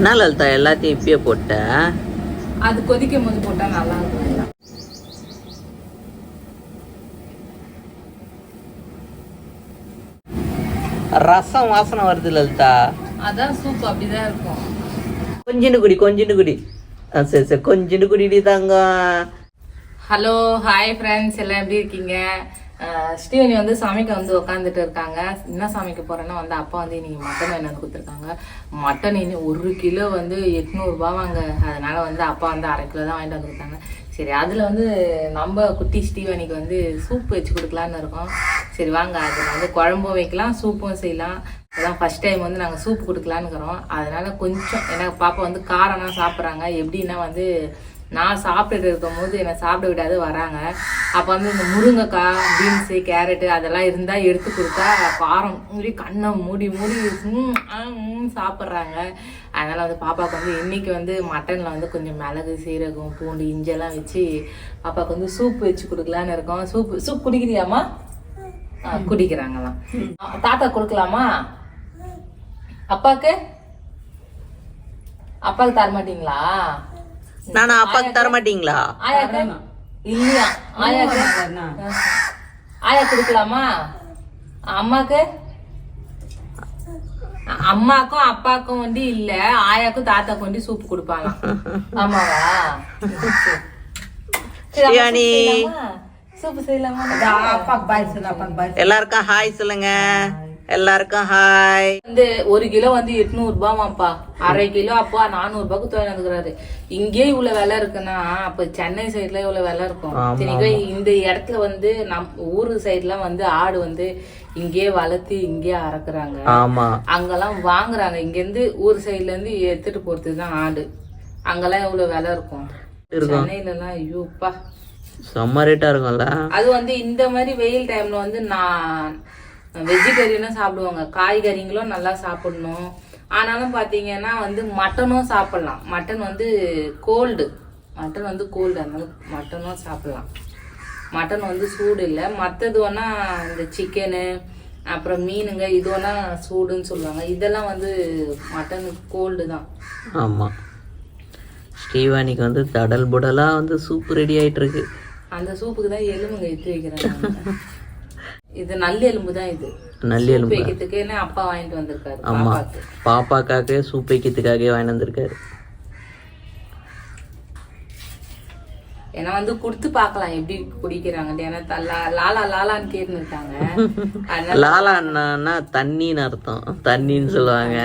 என்ன லலிதா எல்லாத்தையும் இப்பயே போட்ட? அது கொதிக்கும் போது போட்டா நல்லா இருக்கும். ரசம் வாசனை வருது லலிதா. அதான் சூப் அப்படிதான் இருக்கும். கொஞ்சின்னு குடி கொஞ்சின்னு குடி. ஆ, சரி சரி. கொஞ்சின்னு குடிடி தங்கம். ஹலோ ஹாய் ஃப்ரெண்ட்ஸ் எல்லாம் எப்படி இருக்கீங்க? ஸ்ரீவனி வந்து சமைக்க வந்து உட்காந்துட்டு இருக்காங்க. என்ன சமைக்க போறேன்னா வந்து அப்பா வந்து இன்னைக்கு மட்டன் வாங்கி வந்து கொடுத்துருக்காங்க. மட்டன் இனி ஒரு கிலோ வந்து எட்நூறுபா வாங்க. அதனால வந்து அப்பா வந்து அரை கிலோ தான் வாங்கிட்டு வந்துருக்காங்க. சரி அதில் வந்து நம்ம குட்டி ஸ்ரீவனிக்கு வந்து சூப் வச்சு கொடுக்கலான்னு இருக்கோம். சரி வாங்க. அதில் வந்து குழம்பும் வைக்கலாம் சூப்பும் செய்யலாம். அதான் ஃபர்ஸ்ட் டைம் வந்து நாங்கள் சூப் கொடுக்கலான்னுக்கிறோம் அதனால கொஞ்சம் எனக்கு பாப்பா வந்து காரம்லாம் சாப்பிட்றாங்க. எப்படின்னா வந்து நான் சாப்பிட்டுட்டு இருக்கும் போது என்னை சாப்பிட விடாது வராங்க. அப்போ வந்து இந்த முருங்கைக்காய் பீன்ஸு கேரட்டு அதெல்லாம் இருந்தால் எடுத்து கொடுத்தா காரம் மூடி கண்ணை மூடி மூடி ம், ஆ, சாப்பிட்றாங்க. அதனால் வந்து பாப்பாவுக்கு வந்து இன்னைக்கு வந்து மட்டனில் வந்து கொஞ்சம் மிளகு சீரகம் பூண்டு இஞ்செல்லாம் வச்சு பாப்பாவுக்கு வந்து சூப் வச்சு கொடுக்கலான்னு இருக்கோம். சூப் சூப் குடிக்கிறியாம்மா? குடிக்கிறாங்களாம். தாத்தா கொடுக்கலாமா? அப்பாவுக்கு அப்பாவுக்கு தர மாட்டீங்களா நானா அப்பாக்கு தர மாட்டீங்களா? இல்லையா ஆயாக்கு ஆயா கொடுக்கலாமா? அம்மாக்கு? அம்மாக்கும் அப்பாக்கும் வந்து இல்ல ஆயாக்கும் தாத்தாக்கும் வந்து சூப் கொடுப்பாங்க. ஆமாவா ஸ்ரீவாணி. சூப் செய்யலாமா? எல்லாருக்கும் ஹாய் சொல்லுங்க. எல்லாருக்கும் ஹாய் வந்து ஒரு கிலோ வந்து எட்நூறு ரூபாமாப்பா அரை கிலோ அப்பா நானூறு ரூபாய்க்கு துவைச்சு வந்துக்கிறாரு இங்கே இவ்வளவு விலை இருக்குன்னா அப்ப சென்னை சைடுல இவ்வளவு விலை இருக்கும். சரிங்களா இந்த இடத்துல வந்து நம் ஊரு சைடுல வந்து ஆடு வந்து இங்கே வளர்த்து இங்கே அறக்குறாங்க. ஆமா. அங்கெல்லாம் வாங்குறாங்க. இங்க இருந்து ஊர் சைடுல இருந்து எடுத்துட்டு போறது தான் ஆடு. அங்கெல்லாம் எவ்வளவு விலை இருக்கும்? இருக்கும். சென்னையில எல்லாம் ஐயோப்பா. செம்ம ரேட்டா இருக்கும்ல? அது வந்து இந்த மாதிரி வெயில் டைம்ல வந்து நான் வெஜிடேரியனும் சாப்பிடுவாங்க. காய்கறிங்களும் நல்லா சாப்பிடணும். ஆனாலும் பாத்தீங்கன்னா வந்து மட்டனும் சாப்பிடலாம். மட்டன் வந்து கோல்டு மட்டன் வந்து கோல்டு அதனால மட்டனும் சாப்பிடலாம். மட்டன் வந்து சூடு இல்லை. மற்றது வேணா இந்த சிக்கனு அப்புறம் மீனுங்க இது வேணா சூடுன்னு சொல்லுவாங்க. இதெல்லாம் வந்து மட்டன் கோல்டு தான். ஆமா. ஸ்ரீவாணிக்கு வந்து தடல் புடலா வந்து சூப் ரெடி ஆயிட்டு இருக்கு அந்த சூப்புக்கு தான் எலும்புங்க எடுத்து வைக்கிறாங்க. இது நல்ல எலும்பு தான் இது. நல்ல எலும்பு. வைக்கிறதுக்குன்னு அப்பா வாங்கிட்டு வந்திருக்காரு ஆமா. பாப்பாக்கு. பாப்பாக்காக சூப் வைக்கிறதுக்காகவே வாங்கி வந்திருக்காரு. ஏன்னா வந்து கொடுத்து பார்க்கலாம் எப்படி குடிக்கிறாங்க ஏன்னா லாலா லாலான்னு தண்ணின்னு அர்த்தம். தண்ணின்னு சொல்லுவாங்க.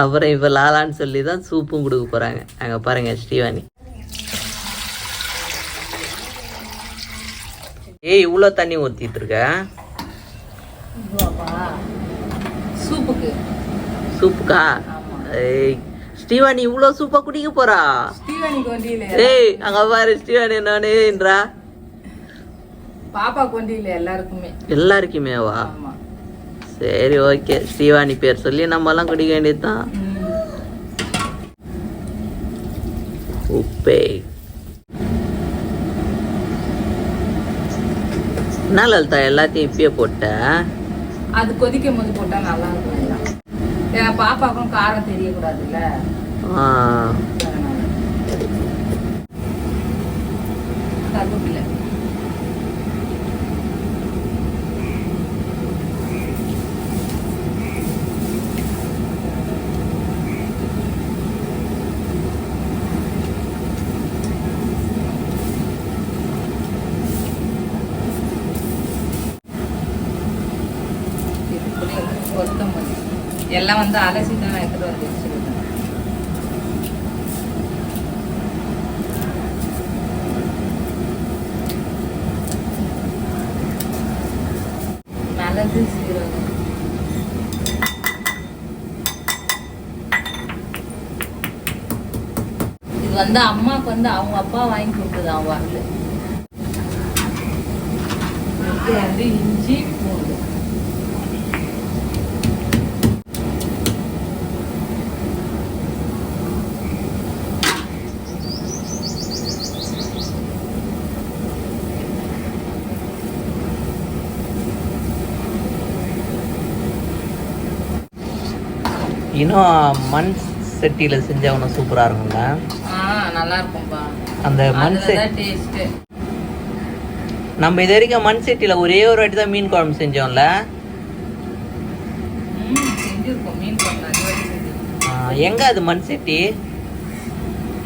அப்புறம் இப்ப லாலான்னு சொல்லி தான் சூப்பும் கொடுக்க போறாங்க. அங்க பாருங்க ஸ்ரீவாணி. ஏய் இவ்வளோ தண்ணி ஊத்திட்டு இருக்க? சூப்புக்கு. சூப்புக்கா? ஏய் ஸ்ரீவாணி இவ்வளோ சூப்பா குடிக்க போறா? ஏய் அங்க பாரு ஸ்ரீவாணி என்னன்றா பாப்பாக்கு வண்டியில எல்லாருக்குமே. எல்லாருக்குமேவா சரி ஓகே. ஸ்ரீவாணி பேர் சொல்லி நம்ம எல்லாம் குடிக்க வேண்டியதுதான். உப்பே. என்ன லலிதா எல்லாத்தையும் இப்பயே போட்ட? அது கொதிக்கும் போது போட்டா நல்லா இருக்கும். ஏன்னா பாப்பாக்கும் காரம் தெரியக்கூடாதுல்ல. ஆ, கொத்தமல்லி எல்லாம் வந்து அலசி தான் எடுத்துகிட்டு வந்து மிளகு சீரகம். இது வந்து அம்மாவுக்கு வந்து அவங்க அப்பா வாங்கி கொடுத்தது அவங்க வரல வந்து இஞ்சி பூண்டு. இன்னும் மண் சட்டியில் செஞ்சா ஒன்றும் சூப்பராக நல்லா இருக்கும்பா அந்த மண் சட்டி நம்ம இது வரைக்கும் மண் சட்டியில் ஒரே ஒரு வாட்டி தான் மீன் குழம்பு செஞ்சோம்ல? எங்க அது மண் சட்டி?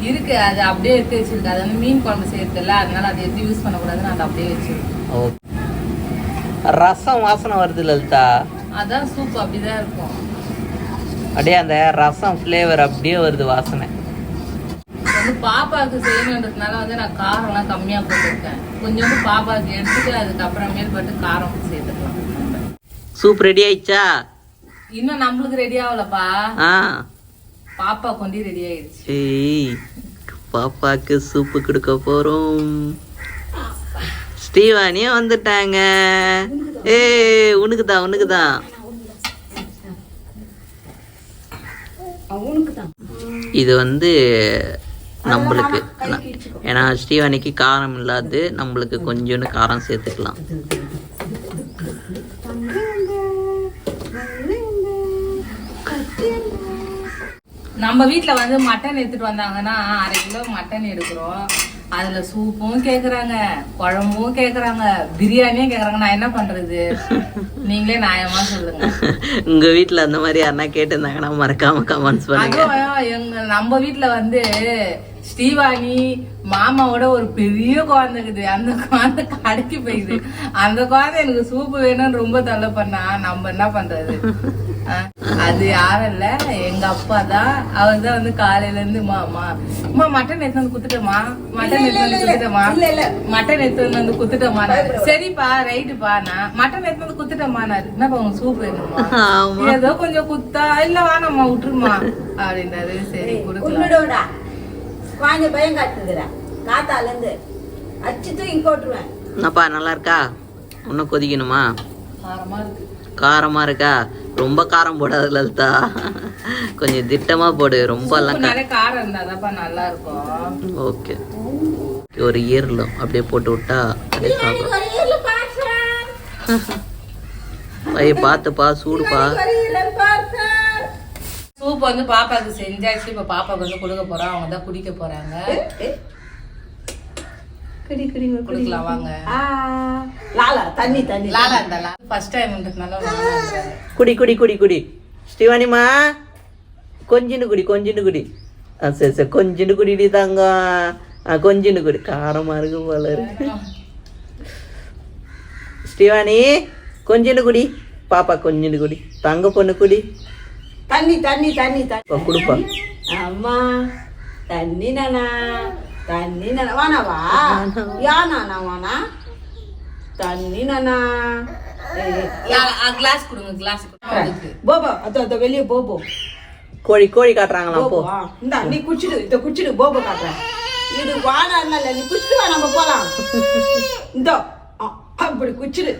இருக்கு அது அப்படியே எடுத்து வச்சிருக்கு. அது வந்து மீன் குழம்பு செய்யறதில்ல அதனால அதை எடுத்து யூஸ் பண்ணக்கூடாதுன்னு அதை அப்படியே வச்சிருக்கோம். ஓ. ரசம் வாசனை வருது லலிதா. அதான் சூப் அப்படிதான் இருக்கும். அப்படியே அந்த ரசம் ஃப்ளேவர் அப்படியே வருது வாசனை. வந்து பாப்பாவுக்கு செய்யணுன்றதுனால வந்து நான் காரம்லாம் கம்மியா போட்டிருக்கேன். கொஞ்சோண்டு பாப்பாவுக்கு எடுத்துட்டு அதுக்கப்புறமேல் பட்டு காரம் சேர்த்துக்கலாம். சூப் ரெடி ஆயிடுச்சா? இன்னும் நம்மளுக்கு ரெடி ஆகலப்பா. பாப்பா கொண்டு ரெடி ஆயிடுச்சு. பாப்பாக்கு சூப்பு கொடுக்க போறோம். ஸ்டீவானியும் வந்துட்டாங்க. ஏய் உனக்கு தான் உனக்கு தான் இது வந்து நம்மளுக்கு. ஏன்னா ஸ்ரீவாணிக்கு காரம் இல்லாது நம்மளுக்கு கொஞ்சோண்டு காரம் சேர்த்துக்கலாம். நம்ம வீட்ல வந்து மட்டன் எடுத்துட்டு வந்தாங்கன்னா அரை கிலோ மட்டன் எடுக்கிறோம். அதுல சூப்பும் கேக்குறாங்க குழம்பும் கேக்குறாங்க பிரியாணியும் கேக்குறாங்க. நான் என்ன பண்றது? நீங்களே நியாயமா சொல்லுங்க. உங்க வீட்ல அந்த மாதிரி யாருன்னா கேட்டிருந்தாங்கன்னா மறக்காம கமெண்ட்ஸ் பண்ணுங்க. எங்க நம்ம வீட்ல வந்து ஸ்ரீவாணி மாமாவோட ஒரு பெரிய குழந்தை இருக்குது. அந்த குழந்தை கடைக்கு போயிடுது. அந்த குழந்தை எனக்கு சூப்பு வேணும்னு ரொம்ப தொல்லை பண்ணா நம்ம என்ன பண்றது? அது யாரும் இல்ல. எங்க அப்பா தான். அவர் தான் வந்து காலையில இருந்து மாமா அம்மா மட்டன் எடுத்து வந்து குத்துட்டோமா மட்டன் எடுத்து வந்து குத்துட்டோமா மட்டன் எடுத்து வந்து குத்துட்டோமா சரிப்பா ரைட்டுப்பா நான். மட்டன் எடுத்து வந்து குத்துட்டோமானாரு என்னப்பா உங்க சூப் வேணுமா? ஆமா. ஏதோ கொஞ்சம் குத்தா இல்ல வேணாம்மா விட்டுருமா. அப்படின்றாரு. சரி கொடுக்கலாம். வாங்க பயம் காட்டுதுடா. காத்தால இருந்து. அச்சு தூக்கி போட்டுருவேன். என்னப்பா நல்லா இருக்கா? இன்னும் கொதிக்கணுமா? காரமா இருக்கு. காரமா இருக்கா? ரொம்ப காரம் போடாது லலிதா. கொஞ்சம் திட்டமா போடு ரொம்ப எல்லாம் காரம் இருந்தாதாப்பா நல்லா இருக்கும் ஓகே. ஒரு ஈரலும் அப்படியே போட்டு விட்டா அப்படியே சாப்பிடும் ஐய பார்த்துப்பா சூடுப்பா. சூப் வந்து பாப்பாக்கு செஞ்சாச்சு இப்ப பாப்பாக்கு வந்து கொடுக்க போறோம். அவங்க தான் குடிக்க போறாங்க கொடுக்கலாம் வாங்க. லாலா தண்ணி தண்ணி லாலா இருந்தா ஃபர்ஸ்ட் டைம்ன்றதுனால. குடி குடி குடி குடி. ஸ்ரீவாணிமா கொஞ்சின்னு குடி கொஞ்சின்னு குடி. ஆ சரி சரி. கொஞ்சின்னு குடிடி தங்கம் ஆ கொஞ்சின்னு குடி. காரமா இருக்கு போல இருக்கு. ஸ்ரீவாணி கொஞ்சின்னு குடி. பாப்பா கொஞ்சின்னு குடி. தங்க பொண்ணு குடி. தண்ணி தண்ணி தண்ணி தண்ணி. கொடுப்பா. அம்மா தண்ணி நானா. தண்ணி நானா வானாவா யானானா வானா தண்ணி நானா? கிளாஸ் கொடுங்க கிளாஸ் போபோ அதோ அதோ வெளியே போபோ கோழி கோழி காட்டுறாங்களாம் போ இந்தா நீ குடிச்சிடு இத குடிச்சிடு போபோ காட்டுறேன். இது வானா இல்ல நீ குடிச்சிட்டு வா நம்ம போலாம். இந்தோ. அப்படி குச்சிடு.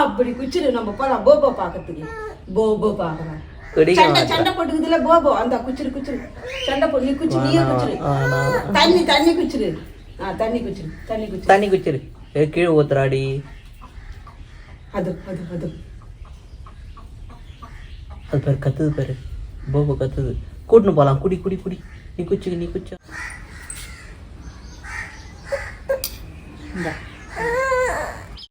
அப்படி குச்சிடு நம்ம போலாம். போபோ பாக்கிறதுக்கு. போபோ பாக்குறேன். சண்டை சண்டை போட்டுக்குதுல போபோ அந்த குச்சிரு குச்சிரு. சண்டை போட்டு நீ குச்சி நீயே தண்ணி தண்ணி குச்சிரு. ஆ தண்ணி குச்சிரு தண்ணி குச்சிரு. தண்ணி குச்சிரு. கீழே ஊத்துறாடி. அது அது அது. அது பேர் கத்துது பேர். போபோ கத்துது. கூட்டின்னு போகலாம் குடி குடி குடி. நீ குச்சிக்கு நீ குச்சா. இந்த.